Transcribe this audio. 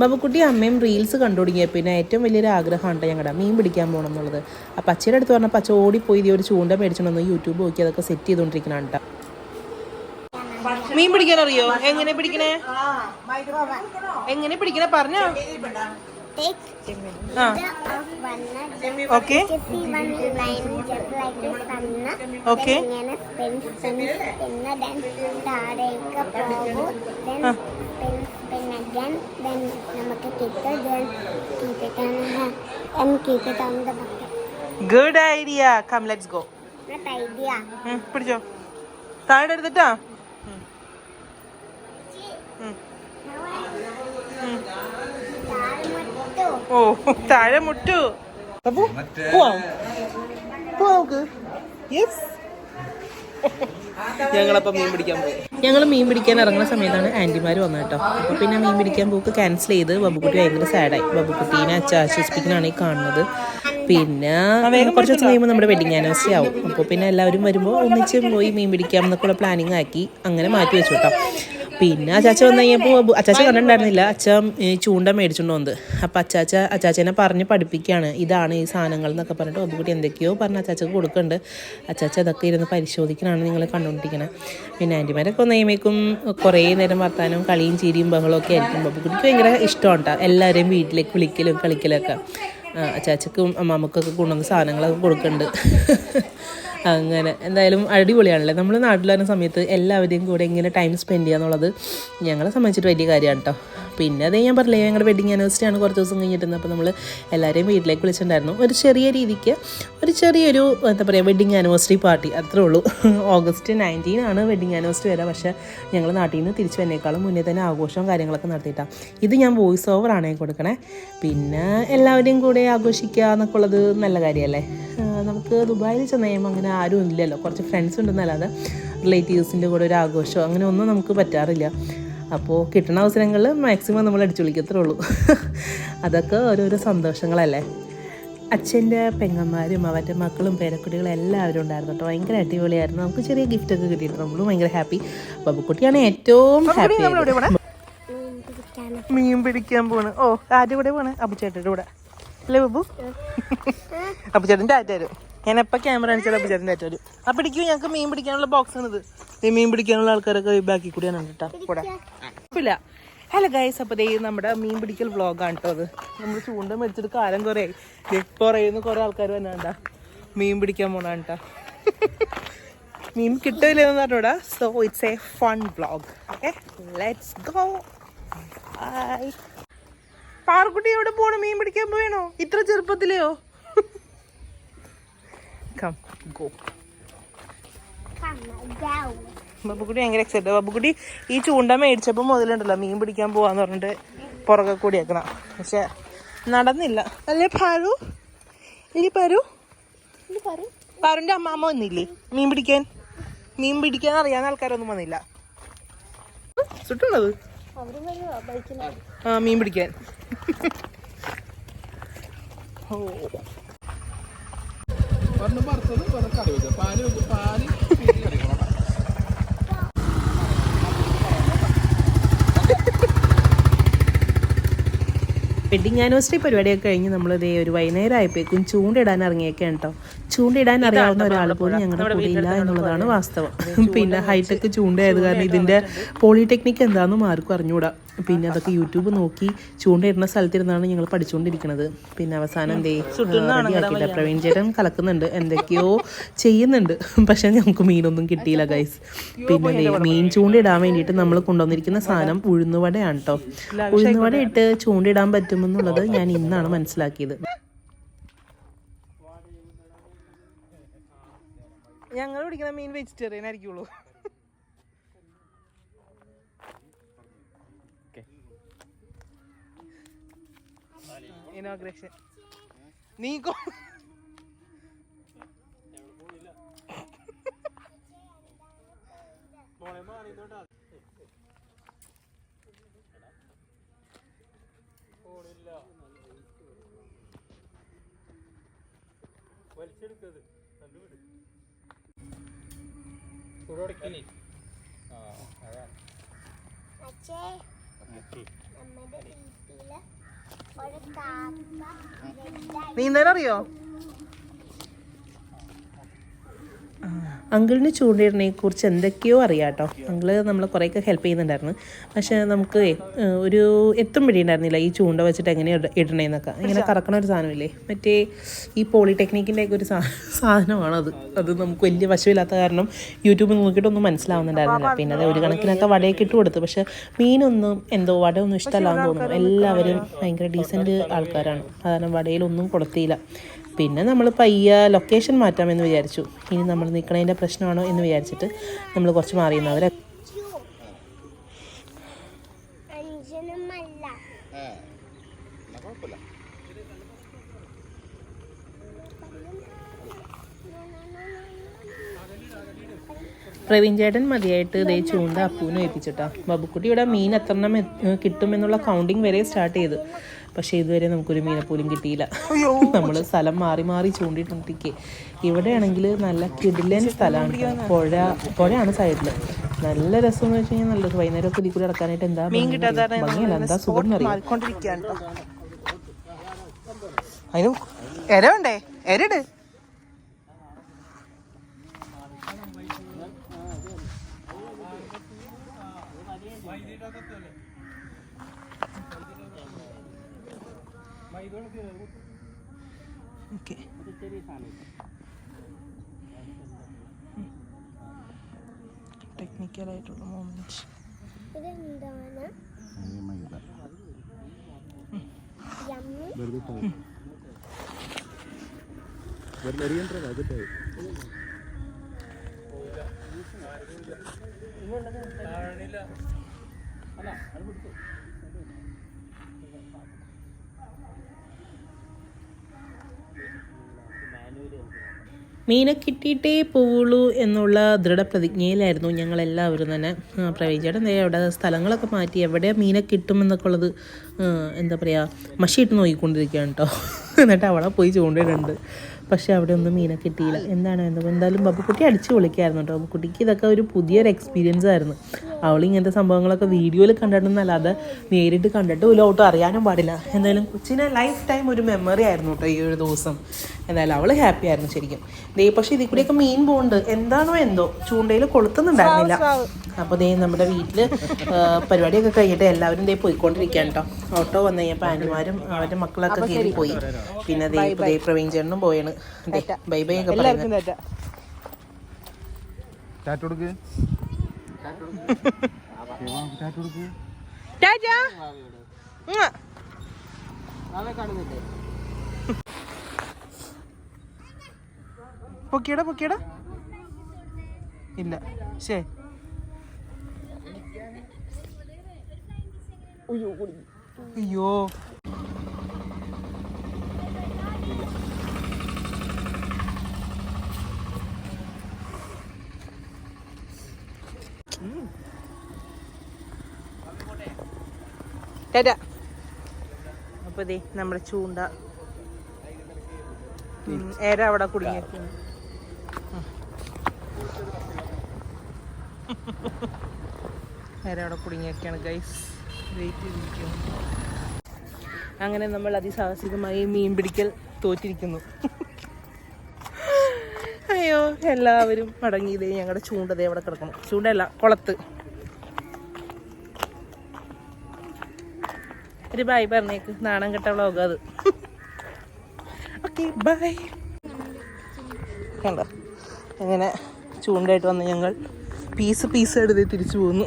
ബാബുക്കുട്ടി അമ്മയും റീൽസ് കണ്ടു തുടങ്ങിയ. പിന്നെ ഏറ്റവും വലിയൊരു ആഗ്രഹമുണ്ട് ഞങ്ങളുടെ മീൻ പിടിക്കാൻ പോകണം എന്നുള്ളത് അപ്പം അച്ഛയുടെ അടുത്ത് പറഞ്ഞപ്പോൾ അച്ഛ ഓടിപ്പോയി ഇതേ ഒരു ചൂണ്ട മേടിച്ചോണ്ടെന്ന് യൂട്യൂബ് നോക്കി അതൊക്കെ സെറ്റ് ചെയ്തുകൊണ്ടിരിക്കണം മീൻ പിടിക്കാൻ അറിയോ എങ്ങനെ പിടിക്കണേ? എങ്ങനെ പിടിക്കണേ? പറഞ്ഞോ. ഓക്കെ ആ. ഓക്കെ. just again then കിട്ടും then keep it on and keep it on the bucket Good idea. Come, let's go. not idea പിടിച്ചോ താഴെ എടുത്തിട്ടാ താഴ്മട്ടു ഓ താഴെ മുട്ടു അപ്പോ പോവാം പോവാം യെസ് ഞങ്ങളപ്പം മീൻ പിടിക്കാൻ പോകും ഞങ്ങൾ മീൻ പിടിക്കാൻ ഇറങ്ങുന്ന സമയത്താണ് ആന്റിമാർ വന്നത് കേട്ടോ. അപ്പോൾ പിന്നെ മീൻ പിടിക്കാൻ പോക്ക് ക്യാൻസൽ ചെയ്ത് ബബുക്കുട്ടി ഭയങ്കര സാഡായി ബബുക്കുട്ടീനെ അച്ഛ ആശ്വസിപ്പിക്കണാണ് ഈ കാണുന്നത്. പിന്നെ കുറച്ച് ദിവസം കഴിയുമ്പോൾ നമ്മുടെ വെഡിങ് ആനിവേഴ്സറി ആവും. അപ്പോൾ പിന്നെ എല്ലാവരും വരുമ്പോൾ ഒന്നിച്ച് പോയി മീൻ പിടിക്കാം എന്നൊക്കെയുള്ള പ്ലാനിങ് ആക്കി അങ്ങനെ മാറ്റി വെച്ചു കേട്ടോ. പിന്നെ അച്ചാച്ച വന്നു കഴിഞ്ഞപ്പോൾ അച്ചാച്ച കണ്ടിട്ടുണ്ടായിരുന്നില്ല അച്ഛൻ ഈ ചൂണ്ട മേടിച്ചുകൊണ്ട് വന്നത്. അപ്പം അച്ചാച്ച അച്ചാച്ചനെ പറഞ്ഞ് പഠിപ്പിക്കുകയാണ്. ഇതാണ് ഈ സാധനങ്ങൾ എന്നൊക്കെ പറഞ്ഞിട്ട് ഒന്നുകൂടി എന്തൊക്കെയോ പറഞ്ഞ് അച്ചാച്ചക്ക് കൊടുക്കുന്നുണ്ട്. അച്ചാച്ച അതൊക്കെ ഇരുന്ന് പരിശോധിക്കണമാണ് നിങ്ങൾ കണ്ടുകൊണ്ടിരിക്കുന്നത് പിന്നെ ആന്റിമാരൊക്കെ വന്നു കഴിയുമ്പോഴേക്കും കുറേ നേരം വർത്താനവും കളിയും ചിരിയും ബഹളവും ഒക്കെ ആയിരിക്കും. ബബുക്കുട്ടിക്ക് ഭയങ്കര ഇഷ്ടമാണ് കേട്ടോ എല്ലാവരെയും വീട്ടിലേക്ക് വിളിക്കലും കളിക്കലൊക്കെ. അച്ചാച്ചക്കും അമ്മാമ്മക്കൊക്കെ കൊണ്ടുവന്ന സാധനങ്ങളൊക്കെ കൊടുക്കുന്നുണ്ട്. അങ്ങനെ. എന്തായാലും അടിപൊളിയാണല്ലേ? നമ്മൾ നാട്ടിൽ വരുന്ന സമയത്ത് എല്ലാവരെയും കൂടെ ഇങ്ങനെ ടൈം സ്പെൻഡ് ചെയ്യുക എന്നുള്ളത് ഞങ്ങളെ സംബന്ധിച്ചിട്ട് വലിയ കാര്യമാണ് കേട്ടോ പിന്നെ അതേ ഞാൻ പറഞ്ഞില്ലേ ഞങ്ങളുടെ വെഡിങ് ആനിവേഴ്സറി ആണ് കുറച്ച് ദിവസം കഴിഞ്ഞിട്ട് അപ്പോൾ നമ്മൾ എല്ലാവരെയും വീട്ടിലേക്ക് വിളിച്ചിട്ടുണ്ടായിരുന്നു. ഒരു ചെറിയ രീതിക്ക് ഒരു ചെറിയൊരു എന്താ പറയുക വെഡിങ് ആനിവേഴ്സറി പാർട്ടി അത്രേ ഉള്ളൂ. ഓഗസ്റ്റ് നയന്റീൻ ആണ് വെഡിങ് ആനിവേഴ്സറി വരെ പക്ഷേ ഞങ്ങൾ നാട്ടിൽ നിന്ന് തിരിച്ചു വന്നേക്കാളും മുന്നേ തന്നെ ആഘോഷവും കാര്യങ്ങളൊക്കെ നടത്തിയിട്ടാണ് ഇത് ഞാൻ വോയിസ് ഓവർ ആണ് കൊടുക്കണേ. പിന്നെ എല്ലാവരെയും കൂടെ ആഘോഷിക്കുക എന്നൊക്കെ ഉള്ളത് നല്ല കാര്യമല്ലേ നമുക്ക് ദുബായിൽ ചെന്ന് കഴിയുമ്പോൾ അങ്ങനെ ആരും ഇല്ലല്ലോ. കുറച്ച് ഫ്രണ്ട്സ് ഉണ്ടെന്നല്ലാതെ റിലേറ്റീവ്സിന്റെ കൂടെ ഒരു ആഘോഷമോ അങ്ങനെ ഒന്നും നമുക്ക് പറ്റാറില്ല. അപ്പോൾ കിട്ടുന്ന അവസരങ്ങളിൽ മാക്സിമം നമ്മൾ അടിച്ചു വിളിക്കത്തേ ഉള്ളൂ. അതൊക്കെ ഓരോരോ സന്തോഷങ്ങളല്ലേ? അച്ഛന്റെ പെങ്ങന്മാരും അവന്റെ മക്കളും പേരക്കുട്ടികളും എല്ലാവരും ഉണ്ടായിരുന്നു കേട്ടോ. ഭയങ്കര അടിപൊളിയായിരുന്നു. നമുക്ക് ചെറിയ ഗിഫ്റ്റ് ഒക്കെ കിട്ടിയിട്ടുണ്ട്. നമ്മളും ഭയങ്കര ഹാപ്പി ബബുക്കുട്ടിയാണ് ഏറ്റവും ഹാപ്പി മീൻ പിടിക്കാൻ പോണ്. ഓ ആരുടെ കൂടെ പോണ്. അബുചേട്ടന്റെ കൂടെ. അല്ലേ ബബു? അപ്പുചേട്ടന്റെ ആറ്റാരും ഞാൻ എപ്പോൾ ക്യാമറ കാണിച്ചാൽ അബുചേട്ടൻ ഏറ്റവും ആ പിടിക്കൂ ഞങ്ങൾക്ക് മീൻ പിടിക്കാനുള്ള ബോക്സ് ആണിത് ഈ മീൻ പിടിക്കാനുള്ള ആൾക്കാരൊക്കെ ബാക്കി കൂടിയാണ് കേട്ടോ കൂടെ ഇല്ല ഹലോ ഗൈസ് അപ്പോൾ ദേ നമ്മുടെ മീൻ പിടിക്കൽ വ്ളോഗാണ് കേട്ടോ അത് നമ്മൾ ചൂണ്ട മേടിച്ചിട്ട് കാലം കുറേ പുറയുന്ന കുറേ ആൾക്കാർ വന്നാണ്ട മീൻ പിടിക്കാൻ പോണാണ് കേട്ടോ മീൻ കിട്ടില്ലെന്ന് പറഞ്ഞൂടാ. So it's a fun vlog okay let's go Parukutty എവിടെ പോണു? മീൻ പിടിക്കാൻ പോയണോ? ഇത്ര ചെറുപ്പത്തിലെയോ? ഗോ ബബുക്കുട്ടി ഭയങ്കര എക്സൈറ്റഡ് ബബുക്കുട്ടി ഈ ചൂണ്ട മേടിച്ചപ്പോൾ മുതലുണ്ടല്ലോ മീൻ പിടിക്കാൻ പോവാന്ന് പറഞ്ഞിട്ട് പുറകെ കൂടി ആക്കണം പക്ഷെ നടന്നില്ല. അല്ലേ പാരു? ഇനി പാരു? പാറുന്റെ അമ്മാമ്മ വന്നില്ലേ? മീൻ പിടിക്കാൻ? മീൻ പിടിക്കാൻ അറിയാവുന്ന ആൾക്കാരൊന്നും വന്നില്ല. സുട്ടുള്ളത്? ആ മീൻ പിടിക്കാൻ. ഓ. വെഡിങ് ആനിവേഴ്സറി പരിപാടിയൊക്കെ കഴിഞ്ഞ് നമ്മൾ ഇതേ ഒരു വൈകുന്നേരം ആയപ്പോഴേക്കും ചൂണ്ടിടാൻ ഇറങ്ങിയൊക്കെയാണ് കേട്ടോ. ചൂണ്ടിടാൻ അറിയാവുന്ന ഒരാൾ പോലും ഞങ്ങളുടെ കൂടെ ഇല്ല എന്നുള്ളതാണ് വാസ്തവം. പിന്നെ ഹൈടെക് ചൂണ്ടയായത് കാരണം ഇതിന്റെ പോളിടെക്നിക് എന്താണെന്നും ആർക്കും അറിഞ്ഞുകൂടാ പിന്നെ അതൊക്കെ യൂട്യൂബ് നോക്കി ചൂണ്ടയിടുന്ന സ്ഥലത്തിരുന്നാണ് ഞങ്ങൾ പഠിച്ചുകൊണ്ടിരിക്കുന്നത് പിന്നെ അവസാനം എന്തേ റെഡിയാക്കിയില്ല പ്രവീൺ ചേട്ടൻ കലക്കുന്നുണ്ട്. എന്തൊക്കെയോ ചെയ്യുന്നുണ്ട്. പക്ഷെ ഞങ്ങൾക്ക് മീനൊന്നും കിട്ടിയില്ല ഗൈസ് പിന്നെ മീൻ ചൂണ്ടിടാൻ വേണ്ടിയിട്ട് നമ്മൾ കൊണ്ടുവന്നിരിക്കുന്ന സാധനം ഉഴുന്നുവടയാണ് കേട്ടോ ഉഴുന്നുവട ഇട്ട് ചൂണ്ടിടാൻ പറ്റുമെന്നുള്ളത് ഞാൻ ഇന്നാണ് മനസ്സിലാക്കിയത്. ഞങ്ങൾ പിടിക്കുന്ന മീൻ വെജിറ്റേറിയൻ ആയിരിക്കുള്ളൂ. ഇനോഗ്രേഷൻ നീ കൊ- അച്ഛേ നമ്മുടെ വീട്ടിലെ അച്ഛേ കാക്ക നീന്താൻ അറിയോ അങ്കിളിന് ചൂണ്ടിയിടണെ കുറിച്ച് എന്തൊക്കെയോ അറിയാം കേട്ടോ അങ്കിൾ നമ്മളെ കുറേയൊക്കെ ഹെൽപ്പ് ചെയ്യുന്നുണ്ടായിരുന്നു. പക്ഷേ നമുക്ക് ഒരു എത്തും പിടിയുണ്ടായിരുന്നില്ല ഈ ചൂണ്ട വെച്ചിട്ട് എങ്ങനെ ഇട- ഇടണേന്നൊക്കെ. ഇങ്ങനെ കറക്കണ ഒരു സാധനമില്ലേ? മറ്റേ ഈ പോളിടെക്നിക്കിന്റെ ഒക്കെ ഒരു സാധനമാണ് അത്. അത് നമുക്ക് വലിയ വശമില്ലാത്ത കാരണം യൂട്യൂബിൽ നോക്കിയിട്ടൊന്നും മനസ്സിലാവുന്നുണ്ടായിരുന്നില്ല. പിന്നെ അത് ഒരു കണക്കിനൊക്കെ വടയൊക്കെ ഇട്ട് കൊടുത്തു. പക്ഷെ മീനൊന്നും എന്തോ വടയൊന്നും ഇഷ്ടമല്ലാന്ന് തോന്നുന്നു. എല്ലാവരും ഭയങ്കര ഡീസന്റ് ആൾക്കാരാണ്. അതാണ് വടയിലൊന്നും കൊടുത്തില്ല. പിന്നെ നമ്മൾ പയ്യ ലൊക്കേഷൻ മാറ്റാമെന്ന് വിചാരിച്ചു. ഇനി നമ്മൾ നിൽക്കണതിന്റെ പ്രശ്നമാണോ എന്ന് വിചാരിച്ചിട്ട് നമ്മൾ കുറച്ച് മാറി നിന്ന്. അവരെ അഞ്ചനുമല്ല. പ്രവീൺ ചേട്ടൻ മതിയായിട്ട് ഇതേ ചൂണ്ട അപ്പൂനെ ഏൽപ്പിച്ചിട്ടാ. ബബുക്കുട്ടി ഇവിടെ മീൻ എത്രണ്ണം എ- കിട്ടുമെന്നുള്ള കൗണ്ടിങ് വരെ സ്റ്റാർട്ട് ചെയ്ത്. പക്ഷേ ഇതുവരെ നമുക്കൊരു മീനെ പോലും കിട്ടിയില്ല നമ്മൾ സ്ഥലം മാറി മാറി ചൂണ്ടിട്ടിരിക്കെ ഇവിടെയാണെങ്കിൽ നല്ല കിടിലൻ സ്ഥലമാണ് പുഴ പുഴയാണ് സൈഡിൽ നല്ല രസം എന്ന് വെച്ച് കഴിഞ്ഞാൽ നല്ലത് വൈകുന്നേരം ഒക്കെ ഇതിൽ കൂടി ഇറക്കാനായിട്ട് എന്താ മീൻ കിട്ടാത്ത ഭംഗിയല്ല എന്താ സുഖം കേട്ടോ അതിന് എര വേണ്ടേ? എരട് ഓക്കെ. ടെക്നിക്കലായിട്ടുള്ള അല്ല ഇതെന്താണ്? യമ്മി. മീനെ കിട്ടിയിട്ടേ പോവുള്ളൂ എന്നുള്ള ദൃഢപ്രതിജ്ഞയിലായിരുന്നു ഞങ്ങളെല്ലാവരും തന്നെ. പ്രവേശിച്ചേട്ടൻ അവിടെ സ്ഥലങ്ങളൊക്കെ മാറ്റി എവിടെ മീനെ കിട്ടുമെന്നൊക്കെ ഉള്ളത് എന്താ പറയുക മഷിയിട്ട് നോക്കിക്കൊണ്ടിരിക്കുകയാണ് കേട്ടോ എന്നിട്ട് അവിടെ പോയി ചൂണ്ടിടുന്നുണ്ട് പക്ഷേ അവിടെ ഒന്നും മീനെ കിട്ടിയില്ല. എന്താണ് എന്താ എന്തായാലും ബബുക്കുട്ടി അടിച്ച് വിളിക്കായിരുന്നു കേട്ടോ. ബബുക്കുട്ടിക്ക് ഇതൊക്കെ ഒരു പുതിയൊരു എക്സ്പീരിയൻസ് ആയിരുന്നു. അവൾ ഇങ്ങനത്തെ സംഭവങ്ങളൊക്കെ വീഡിയോയിൽ കണ്ടിട്ടൊന്നല്ലാതെ നേരിട്ട് കണ്ടിട്ട് ഒരു ഒട്ടും അറിയാനും പാടില്ല. എന്തായാലും കൊച്ചിനെ ലൈഫ് ടൈം ഒരു മെമ്മറി ആയിരുന്നു കേട്ടോ ഈ ഒരു ദിവസം. എന്തായാലും അവൾ ഹാപ്പി ആയിരുന്നു ശരിക്കും. ദേ പക്ഷേ ഇതിൽ കൂടെയൊക്കെ മീൻ പോകുന്നുണ്ട് എന്താണോ എന്തോ ചൂണ്ടയിൽ കൊളുത്തുന്നുണ്ടായിരുന്നില്ല. അപ്പോൾ ദേ നമ്മുടെ വീട്ടിൽ പരിപാടിയൊക്കെ കഴിഞ്ഞിട്ട് എല്ലാവരും ദേ പോയിക്കൊണ്ടിരിക്കുകയാണ് കേട്ടോ ഓട്ടോ വന്നു കഴിഞ്ഞപ്പോൾ ആന്റിമാരും അവരുടെ മക്കളൊക്കെ കയറി പോയി. പിന്നെ ദേ ദേ പ്രവീൺ ചേട്ടനും പോയാണ്. ദേ ബൈ ബൈ ഒക്കെ പറയുന്നത്. പൊക്കിയടാ പൊക്കിയടാ. ഇല്ല. ശേ അയ്യോ. ടാറ്റാ അപ്പൊ ദേ നമ്മുടെ ചൂണ്ട. ഏര അവിടെ കുടുങ്ങിയിരിക്കുന്നു. ഏര അവിടെ കുടുങ്ങിയൊക്കെയാണ് ഗൈസ് അങ്ങനെ നമ്മൾ അതിസാഹസികമായി മീൻ പിടിക്കൽ തോറ്റിരിക്കുന്നു. അയ്യോ എല്ലാവരും മടങ്ങിയതേ ഞങ്ങളുടെ ചൂണ്ടതേ അവിടെ കിടക്കണം. ചൂണ്ടയല്ല കുളത്ത്. ഒരു ബായ് പറഞ്ഞേക്ക്. നാണം കെട്ട വ്ളോഗ് അത്. ഓക്കെ ബൈ കണ്ടോ? അങ്ങനെ ചൂണ്ടായിട്ട് വന്ന് ഞങ്ങൾ പീസ് പീസ് എടുത്ത് തിരിച്ചു പോകുന്നു